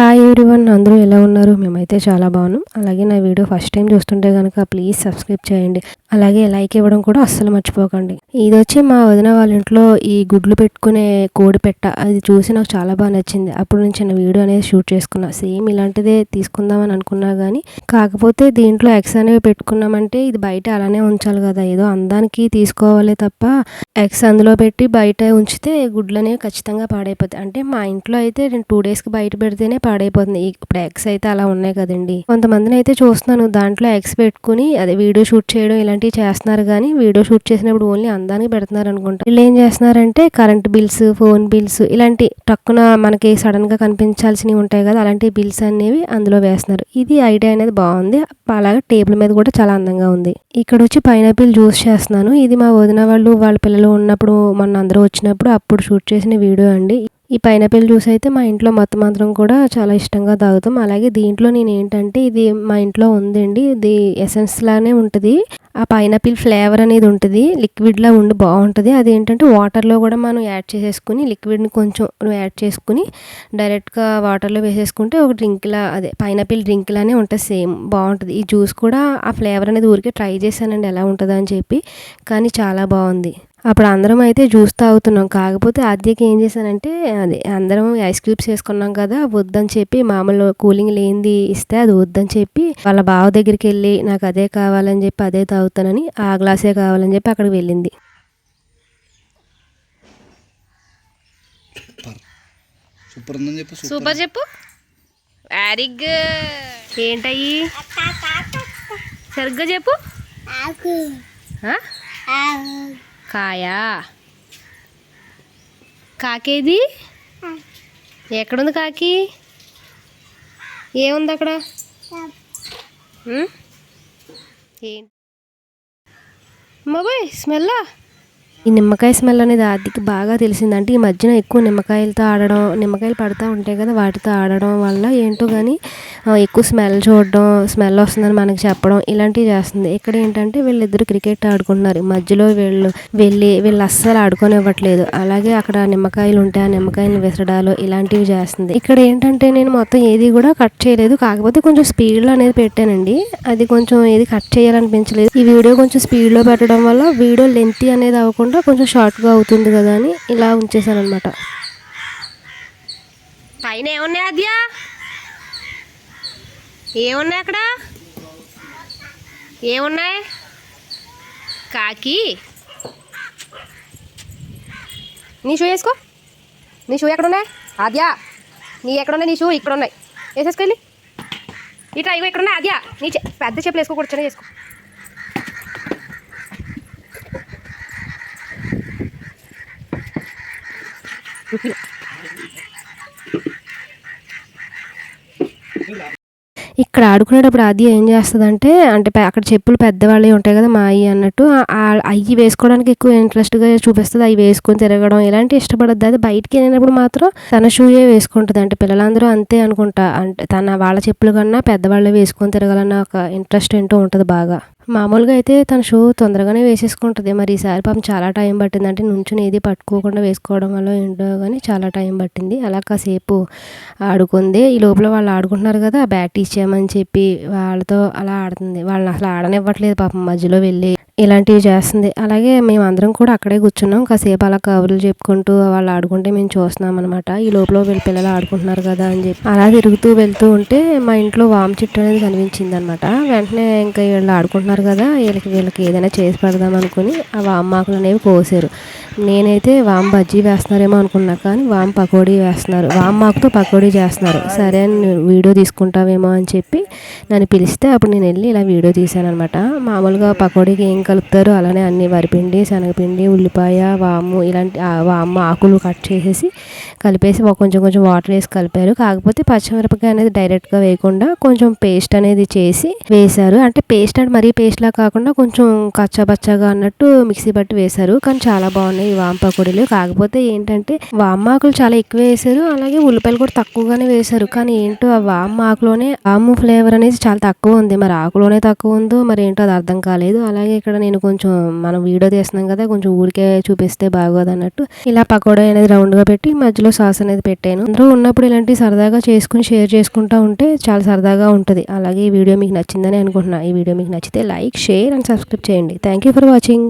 Hi everyone అందరూ ఎలా ఉన్నారు? మేమైతే చాలా బాగున్నాం. అలాగే నా వీడియో ఫస్ట్ టైం చూస్తుంటే కనుక ప్లీజ్ సబ్స్క్రైబ్ చేయండి. అలాగే లైక్ ఇవ్వడం కూడా అస్సలు మర్చిపోకండి. ఇది వచ్చి మా వదిన వాళ్ళ ఇంట్లో ఈ గుడ్లు పెట్టుకునే కోడి పెట్ట అది చూసి నాకు చాలా బాగా నచ్చింది. అప్పుడు నేను చిన్న వీడియో అనేది షూట్ చేసుకున్నా. సేమ్ ఇలాంటిదే తీసుకుందామని అనుకున్నా కానీ కాకపోతే దీంట్లో ఎగ్స్ అనేవి పెట్టుకున్నామంటే ఇది బయట అలానే ఉంచాలి కదా. ఏదో అందానికి తీసుకోవాలి తప్ప ఎగ్స్ అందులో పెట్టి బయట ఉంచితే గుడ్లు అనేవి ఖచ్చితంగా పాడైపోతాయి. అంటే మా ఇంట్లో అయితే నేను టూ డేస్కి బయట పెడితేనే పాడైపోతుంది. ఇప్పుడు ఎగ్స్ అయితే అలా ఉన్నాయి కదండి. కొంతమందిని అయితే చూస్తున్నాను. దాంట్లో ఎగ్స్ పెట్టుకుని అదే వీడియో షూట్ చేయడం ఇలాంటివి చేస్తున్నారు కానీ వీడియో షూట్ చేసినప్పుడు ఓన్లీ అందానికి పెడుతున్నారు అనుకుంటా వీళ్ళు ఏం చేస్తున్నారంటే కరెంట్ బిల్స్ ఫోన్ బిల్స్ ఇలాంటి టక్కున మనకి సడన్గా కనిపించాల్సినవి ఉంటాయి కదా అలాంటి బిల్స్ అనేవి అందులో వేస్తున్నారు. ఇది ఐడియా అనేది బాగుంది. అలాగే టేబుల్ మీద కూడా చాలా అందంగా ఉంది. ఇక్కడ వచ్చి పైనాపిల్ జ్యూస్ చేస్తున్నాను. ఇది మా వదిన వాళ్ళు వాళ్ళ పిల్లలు ఉన్నప్పుడు మొన్న అందరూ వచ్చినప్పుడు అప్పుడు షూట్ చేసిన వీడియో అండి. ఈ పైనాపిల్ జ్యూస్ అయితే మా ఇంట్లో మొత్తం అందరం కూడా చాలా ఇష్టంగా తాగుతాం. అలాగే దీంట్లో నేను ఏంటంటే ఇది మా ఇంట్లో ఉందండి. ఇది ఎసెన్స్ లానే ఉంటుంది. ఆ పైనాపిల్ ఫ్లేవర్ అనేది ఉంటుంది. లిక్విడ్లా ఉండి బాగుంటుంది. అది ఏంటంటే వాటర్లో కూడా మనం యాడ్ చేసేసుకుని లిక్విడ్ని కొంచెం యాడ్ చేసుకుని డైరెక్ట్గా వాటర్లో వేసేసుకుంటే ఒక డ్రింక్లా అదే పైనాపిల్ డ్రింక్ లానే ఉంటుంది సేమ్ బాగుంటుంది. ఈ జ్యూస్ కూడా ఆ ఫ్లేవర్ అనేది ఊరికే ట్రై చేశానండి ఎలా ఉంటుందని అని చెప్పి. కానీ చాలా బాగుంది. అప్పుడు అందరం అయితే జ్యూస్ తాగుతున్నాం. కాకపోతే ఆద్యకి ఏం చేశానంటే అదే అందరం ఐస్ క్యూబ్స్ వేసుకున్నాం కదా వద్దని చెప్పి మామూలు కూలింగ్ లేనిది ఇస్తే అది వద్దని చెప్పి వాళ్ళ బావ దగ్గరికి వెళ్ళి నాకు అదే కావాలని చెప్పి అదే తాగుతానని ఆ గ్లాసే కావాలని చెప్పి అక్కడికి వెళ్ళింది. సూపర్. చెప్పు సూపర్. సూపర్ చెప్పు. వెరీ గుడ్ ఏంటయ్యి? సరిగ్గా చెప్పు. ఆ? కాయా. కాకేది? ఎక్కడుంది కాకి? ఏముంది అక్కడ? ఏంటి బాబాయ్ స్మెల్లా? ఈ నిమ్మకాయ స్మెల్ అనేది ఆదికి బాగా తెలిసిందంటే ఈ మధ్యన ఎక్కువ నిమ్మకాయలతో ఆడడం నిమ్మకాయలు పడతా ఉంటాయి కదా వాటితో ఆడడం వల్ల ఏంటో కానీ ఎక్కువ స్మెల్ చూడడం స్మెల్ వస్తుందని మనకి చెప్పడం ఇలాంటివి చేస్తుంది. ఇక్కడ ఏంటంటే వీళ్ళిద్దరు క్రికెట్ ఆడుకుంటున్నారు. మధ్యలో వీళ్ళు వెళ్ళి వీళ్ళు అస్సలు ఆడుకోనివ్వట్లేదు. అలాగే అక్కడ నిమ్మకాయలు ఉంటాయి ఆ నిమ్మకాయలు విసరడాలు ఇలాంటివి చేస్తుంది. ఇక్కడ ఏంటంటే నేను మొత్తం ఏది కూడా కట్ చేయలేదు. కాకపోతే కొంచెం స్పీడ్లో అనేది పెట్టానండి. అది కొంచెం ఏది కట్ చేయాలనిపించలేదు. ఈ వీడియో కొంచెం స్పీడ్లో పెట్టడం వల్ల వీడియో లెంత్ అనేది అవ్వకుండా కొంచెం షార్ట్గా అవుతుంది కదా అని ఇలా ఉంచేసాను అనమాట పైన ఏమున్నాయి అద్యా ఏమున్నాయి అక్కడ? ఏమున్నాయి? కాకి? నీ షూ వేసుకో. నీ షూ ఎక్కడ ఉన్నాయి ఆద్యా నీ ఎక్కడ ఉన్నాయి నీ షూ ఇక్కడ ఉన్నాయి వేసేసుకెళ్ళి ఇట్లా ఇవి ఎక్కడున్నాయి? ఆద్యా నీ చె- పెద్ద చెప్పులు వేసుకోకూడదు చిన్న వేసుకో. ఇక్కడ ఆడుకునేటప్పుడు అది ఏం చేస్తుందంటే అంటే అక్కడ చెప్పులు పెద్దవాళ్ళే ఉంటాయి కదా మా అయ్యి అన్నట్టు అవి అయ్యి వేసుకోవడానికి ఎక్కువ ఇంట్రెస్ట్గా చూపిస్తుంది. అవి వేసుకొని తిరగడం ఇలాంటి ఇష్టపడద్దు. అది బయటికి వెళ్ళినప్పుడు మాత్రం తన షూయే వేసుకుంటుంది. అంటే పిల్లలందరూ అంతే అనుకుంటా. అంటే తన వాళ్ళ చెప్పులు కన్నా పెద్దవాళ్ళే వేసుకొని తిరగాలన్న ఒక ఇంట్రెస్ట్ ఏంటో ఉంటుంది బాగా. మామూలుగా అయితే తన షూ తొందరగానే వేసేసుకుంటుంది. మరి ఈసారి పాపం చాలా టైం పట్టింది. అంటే నుంచుని ఏది పట్టుకోకుండా వేసుకోవడం వల్ల ఏంటో కానీ చాలా టైం పట్టింది. అలా కాసేపు ఆడుకుంది. ఈ లోపల వాళ్ళు ఆడుకుంటున్నారు కదా బ్యాట్ ఇచ్చామని చెప్పి వాళ్ళతో అలా ఆడుతుంది. వాళ్ళని అసలు ఆడనివ్వట్లేదు పాపం మధ్యలో వెళ్ళి ఇలాంటివి చేస్తుంది. అలాగే మేము అందరం కూడా అక్కడే కూర్చున్నాం. కాసేపు అలా కబుర్లు చెప్పుకుంటూ వాళ్ళు ఆడుకుంటే మేము చూస్తున్నాం అనమాట ఈ లోపల వీళ్ళ పిల్లలు ఆడుకుంటున్నారు కదా అని చెప్పి. అలా తిరుగుతూ వెళ్తూ ఉంటే మా ఇంట్లో వామ చెట్టు అనేది కనిపించింది అనమాట వెంటనే ఇంకా వీళ్ళు ఆడుకుంటున్నారు కదా వీళ్ళకి వీళ్ళకి ఏదైనా చేసి పెడదాం అనుకుని ఆ వామాకులు అనేవి కోసారు. నేనైతే వామ్ బజ్జీ వేస్తున్నారేమో అనుకున్నా కానీ వామ్ పకోడీ వేస్తున్నారు. వామాకుతో పకోడీ చేస్తున్నారు. సరే అని వీడియో తీసుకుంటావేమో అని చెప్పి నన్ను పిలిస్తే అప్పుడు నేను వెళ్ళి ఇలా వీడియో తీశాను అనమాట మామూలుగా పకోడీకి ఏం కలుపుతారు అలానే అన్ని వరిపిండి శనగపిండి ఉల్లిపాయ వాము ఇలాంటి ఆ వాము ఆకులు కట్ చేసేసి కలిపేసి ఒక కొంచెం కొంచెం వాటర్ వేసి కలిపారు. కాకపోతే పచ్చిమిరపకాయ అనేది డైరెక్ట్గా వేయకుండా కొంచెం పేస్ట్ అనేది చేసి వేశారు. అంటే పేస్ట్ అంటే మరీ పేస్ట్ పేస్ట్లా కాకుండా కొంచెం కచ్చాబచ్చాగా అన్నట్టు మిక్సీ పట్టి వేశారు. కానీ చాలా బాగున్నాయి ఈ వామ పకోడీలు కాకపోతే ఏంటంటే వామాకులు చాలా ఎక్కువ వేశారు. అలాగే ఉల్లిపాయలు కూడా తక్కువగానే వేశారు. కానీ ఏంటో ఆ వామ ఆకులోనే వాము ఫ్లేవర్ అనేది చాలా తక్కువ ఉంది. మరి ఆకులోనే తక్కువ ఉందో మరి ఏంటో అది అర్థం కాలేదు. అలాగే ఇక్కడ నేను కొంచెం మనం వీడియో తీస్తున్నాం కదా కొంచెం ఊరికే చూపిస్తే బాగోదు అన్నట్టు ఇలా పకోడా అనేది రౌండ్గా పెట్టి మధ్యలో సాస్ అనేది పెట్టాను. అందరూ ఉన్నప్పుడు ఇలాంటి సరదాగా చేసుకుని షేర్ చేసుకుంటా ఉంటే చాలా సరదాగా ఉంటుంది. అలాగే ఈ వీడియో మీకు నచ్చిందని అనుకుంటున్నా. ఈ వీడియో మీకు నచ్చితే లైక్ షేర్ అండ్ సబ్స్క్రైబ్ చేయండి. Thank you for watching